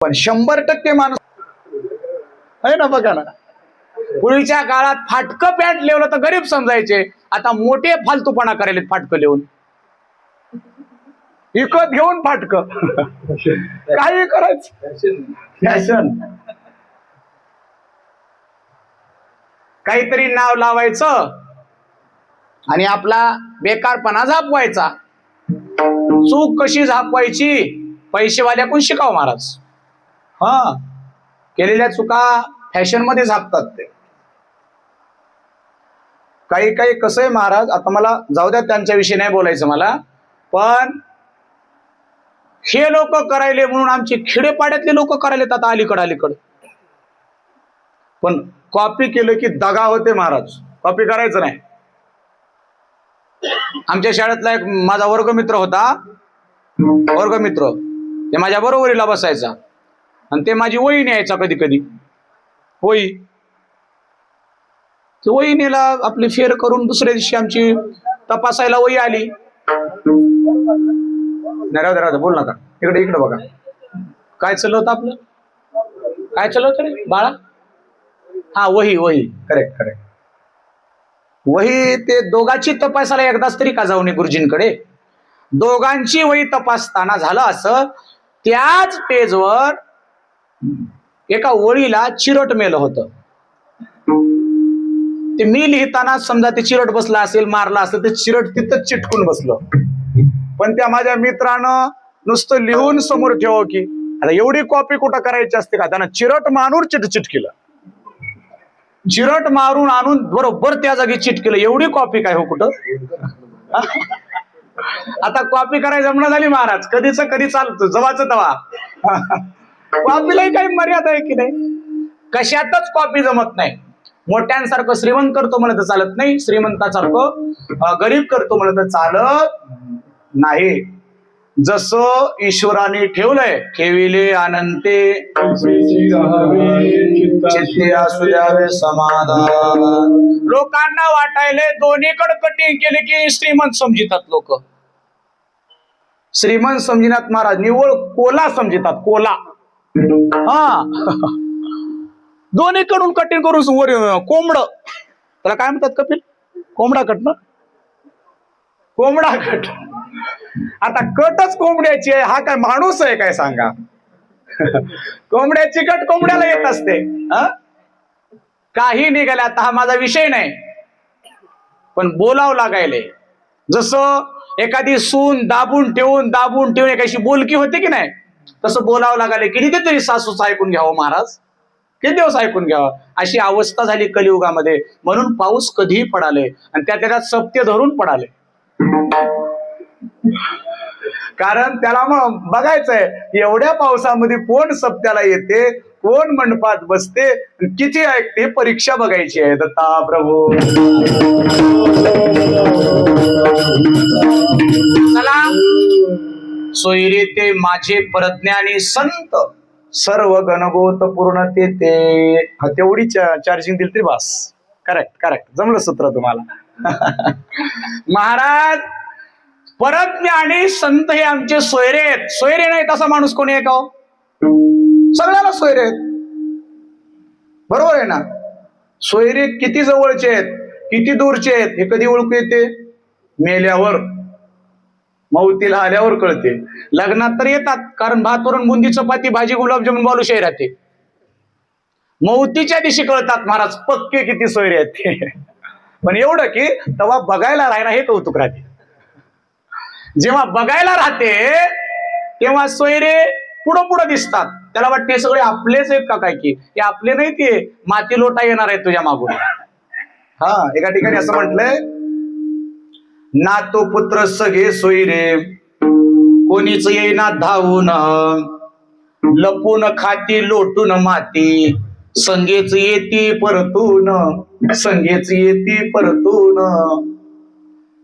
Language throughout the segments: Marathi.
पण शंभर टक्के माणूस आहे ना बघा ना. पूर्वीच्या काळात फाटकं पॅन्ट लिवलं तर गरीब समजायचे. आता मोठे फालतूपणा करायले फाटकं लिहून. विकत घेऊन फाटकं. काही करायचं. फॅशन काहीतरी नाव लावायचं आणि आपला बेकारपणा झापवायचा. चूक कशी झापवायची? पैसेवाल्याकडून शिकाव महाराज. हा. केलेल्या चुका फॅशनमध्ये झापतात ते. काही काही कसं आहे महाराज आता मला जाऊ द्या त्यांच्याविषयी नाही बोलायचं मला पण हे लोक करायले म्हणून आमचे खेडेपाड्यातले लोक करायले आता अलीकड अलीकड. पण कॉपी केलं की दगा होते महाराज. कॉपी करायचं नाही. आमच्या शाळेतला एक माझा वर्गमित्र होता. वर्गमित्र. ते माझ्या बरोबरीला बसायचा. आणि ते माझी वही न्यायचा कधी कधी. वही वही नेला आपली फेर करून दुसऱ्या दिवशी आमची तपासायला वही आली. नाही राहू दे, राहू बोल नका इकडे इकडे बघा. काय चाललं होतं आपलं? काय चाललं होतं रे बाळा? हा वही वही. करेक्ट करेक्ट वही ते दोघांची तपासायला एकदाच तरी का जाऊ नये गुरुजींकडे? दोघांची वही तपासताना झालं असं त्याच पेजवर एका ओळीला चिरट मेलं होतं. ते मी लिहिताना समजा ते चिरट बसला असेल मारला असेल ते चिरट तिथं चिटकून बसलं. पण त्या माझ्या मित्रानं नुसतं लिहून समोर ठेव की आता एवढी कॉपी कुठं करायची असते का? त्यानं चिरट मारून चिट चिटकिलं चिरट मारून आणून बरोबर त्या जागी चिटकिलं एवढी कॉपी काय हो कुठं? आता कॉपी करायची जमणं झाली महाराज. कधीच कधी चालतो? जवाचं तवा. कॉपीलाही काही मर्यादा आहे की नाही? कशातच कॉपी जमत नाही. मोठ्यांसारखं श्रीमंत करतो म्हणलं तर चालत नाही. श्रीमंतासारखं गरीब करतो म्हणलं तर चालत नाही. जसं ईश्वराने ठेवलंय ठेविले अनंते असू द्यावे समाधान. लोकांना वाटायले दोन्हीकडे कटिंग केले की श्रीमंत समजितात लोक. श्रीमंत समजिनात महाराज निव्वळ कोला समजितात कोला. हा. दोन्ही कडून कटिंग करून वर कोंबड. त्याला काय म्हणतात कपिल? कोंबडा कट ना? कोंबडा कट आता कटच कोंबड्याची आहे हा काय माणूस आहे काय सांगा? कोंबड्याची कट कोंबड्याला येत असते. हा? काही निघाले आता हा माझा विषय नाही. पण बोलावं लागायले. जसं एखादी सून दाबून ठेवून दाबून ठेवून एकाशी बोलकी होते की नाही? तसं बोलावं लागले किती तरी सासूच ऐकून घ्यावं महाराज. किती दिवस ऐकून घ्यावं? अशी अवस्था झाली कलियुगामध्ये. म्हणून पाऊस कधीही पडाले आणि त्या त्याच्यात सत्य धरून पडाले कारण त्याला मग बघायचंय एवढ्या पावसामध्ये कोण सप्त्याला येते कोण मंडपात बसते किती ऐकते परीक्षा बघायची आहे. दत्ता प्रभू. चला. सोयरे ते माझे प्रज्ञानी संत. सर्व गणगोत पूर्ण ते ते हा, तेवढी चार्जिंग दिली तरी बस. करेक्ट करेक्ट जमलं सूत्र तुम्हाला. महाराज परज्ञ आणि संत हे आमचे सोयरे आहेत. सोयरे नाहीत असा माणूस कोणी आहे का हो? सगळ्याला सोयरे आहेत. बरोबर आहे ना? सोयरे किती जवळचे आहेत किती दूरचे आहेत हे कधी ओळखू येते? मेल्यावर. माऊतीला आल्यावर कळते. लग्नात तर येतात कारण भात वरून बुंदी चपाती भाजी गुलाबजामुन बालुशाही राहते मौतीच्या दिवशी कळतात महाराज पक्के किती सोयरे आहेत ते. पण एवढं की तेव्हा बघायला राहायला हे कौतुक राहते. जेव्हा बघायला राहते तेव्हा सोयरे पुढं पुढं दिसतात. त्याला वाटते सगळे आपलेच आहेत का काय की? हे आपले नाही ते माती लोटा येणार आहे तुझ्या मागून. हा एका ठिकाणी असं म्हटलंय नातो पुत्र सगळे सोयरे कोणीच येईना धावून. लपून खाती लोटून माती. संगेच येती परतून. संगेच येती परतून.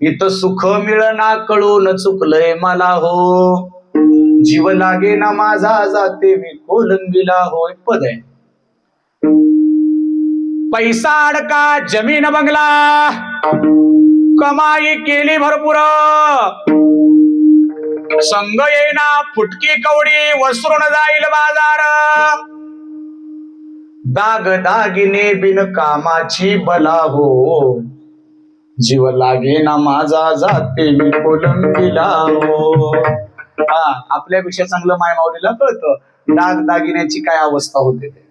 इथं सुख मिळना कळून चुकलंय मला हो. जीव लागे ना माझा जाते मी कोलंबीला होय पद पैसा अडका जमीन बंगला. कमाई केली भरपूर. संग येईना फुटकी कवडी वसरून जाईल बाजार. दाग दागिने बिन कामाची बला हो. जीव लागेना माझा जाते मी कोलंबीला हो. हा आपल्यापेक्षा चांगलं माय माऊलीला कळतं. दाग दागिन्याची काय अवस्था होते ते?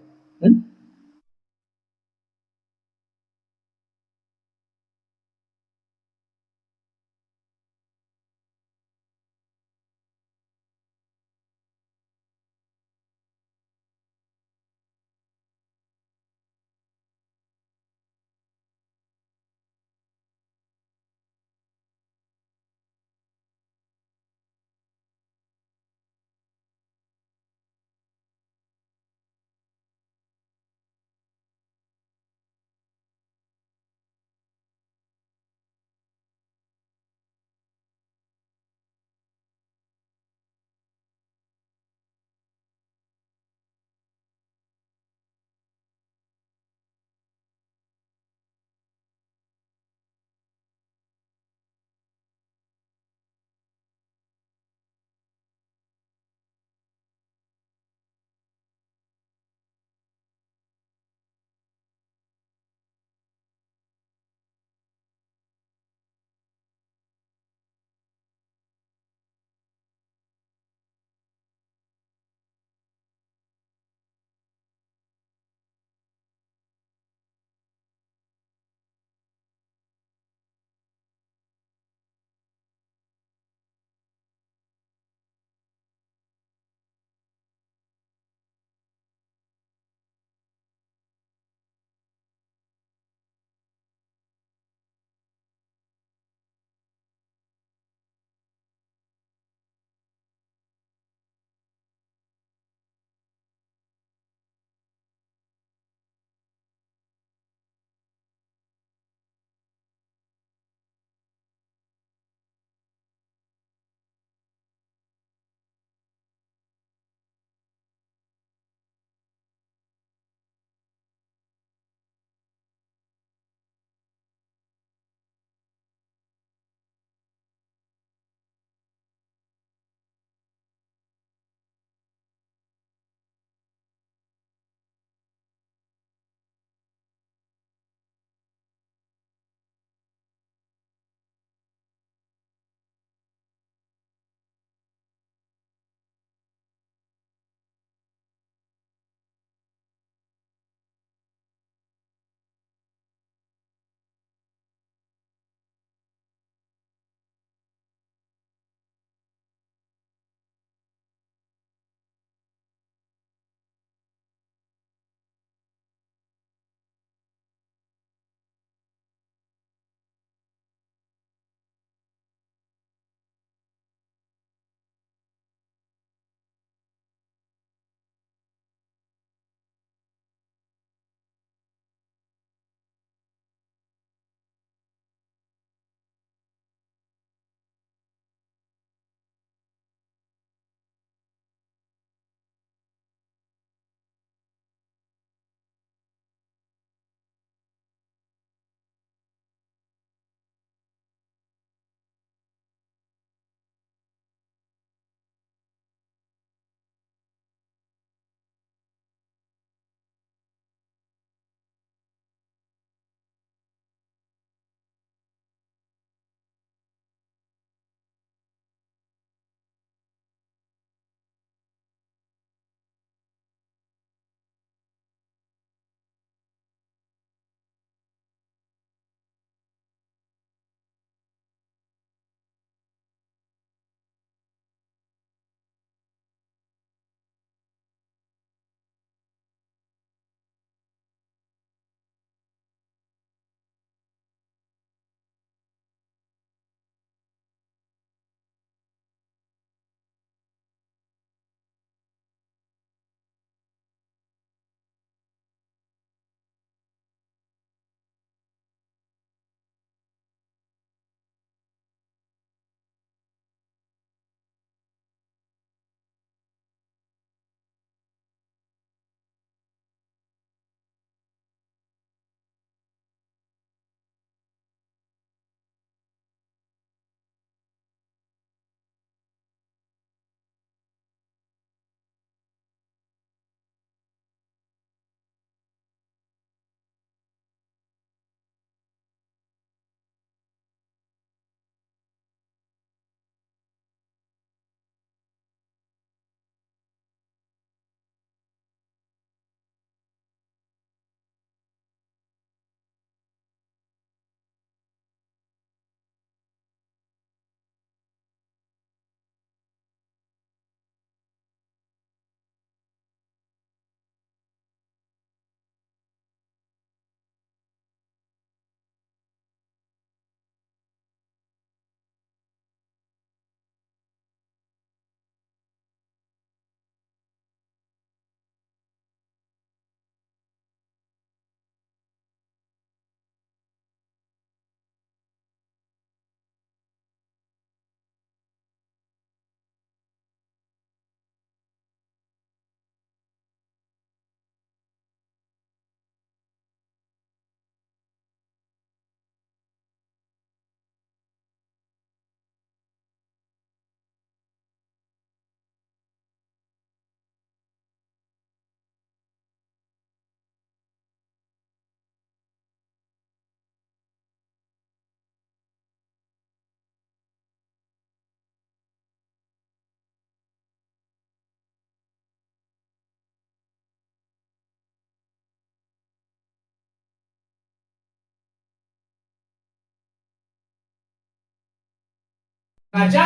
राजा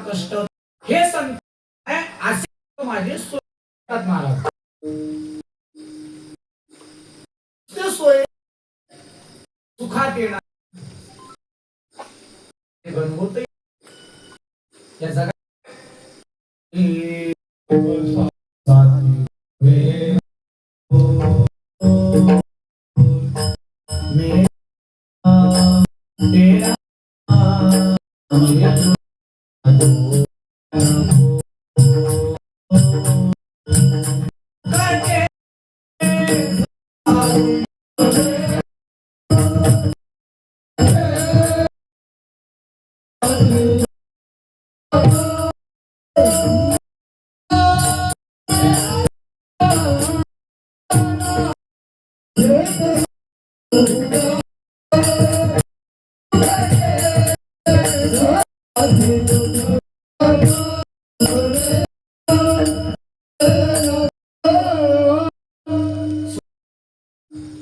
कष्ट हे संत असे माझे सोयतात महाराज. सोय सुखात येणार. बनवत या जगात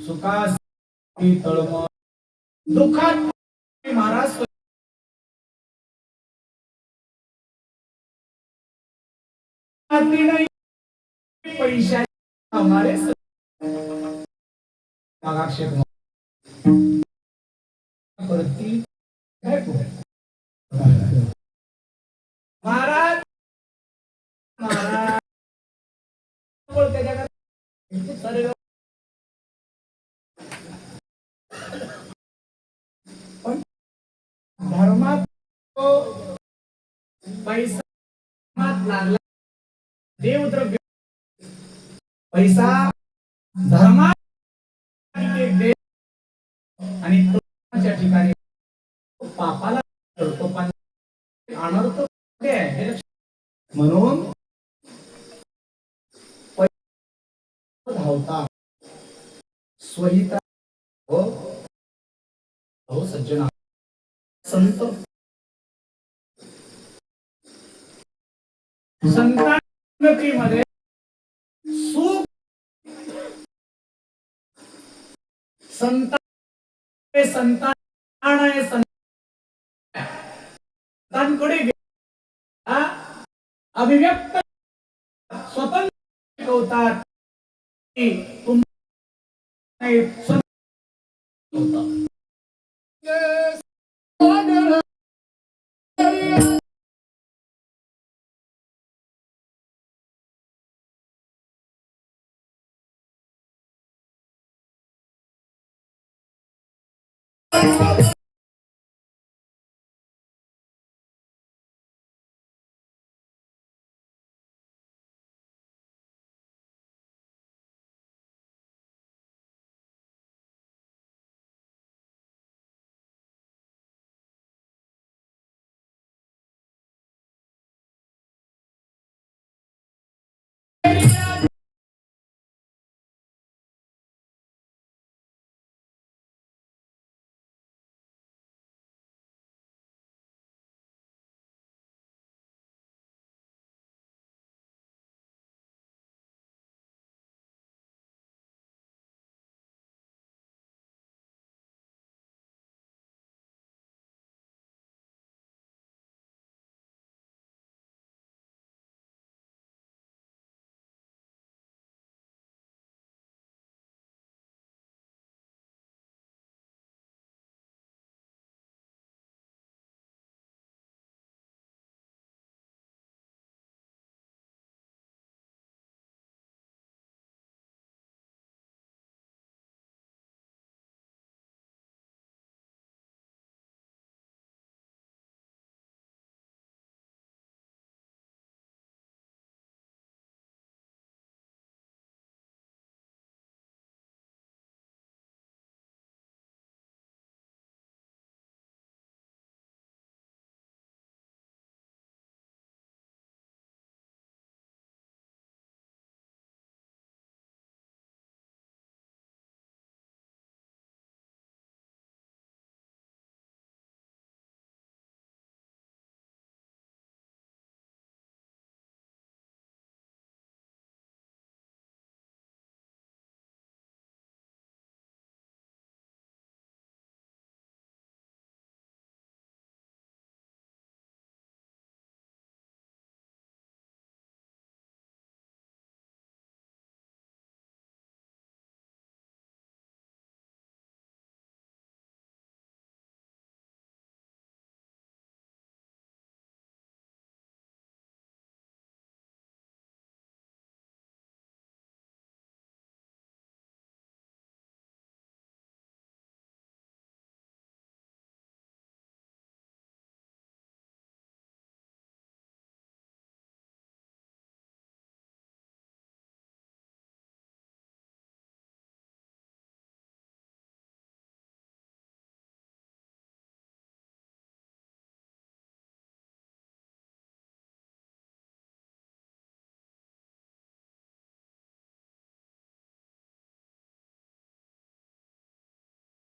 સુકાસ તળમાં દુખાત મહારાજ પૈસા અમારે આક્ષેપ धर्मात पैसा धर्मात लागला. देवद्रव्य. पैसा धर्मा आणि धर्माच्या ठिकाणी? पापाला करतो पण अनर्थ म्हणून पैसा धावता स्वहिता हो. हो सज्जना. संत. संतांमध्ये सुख. संतान संतान आहे संतांकडे अभिव्यक्त. स्वतंत्र शिकवतात की तुम नाही, स्वतंत्र होता.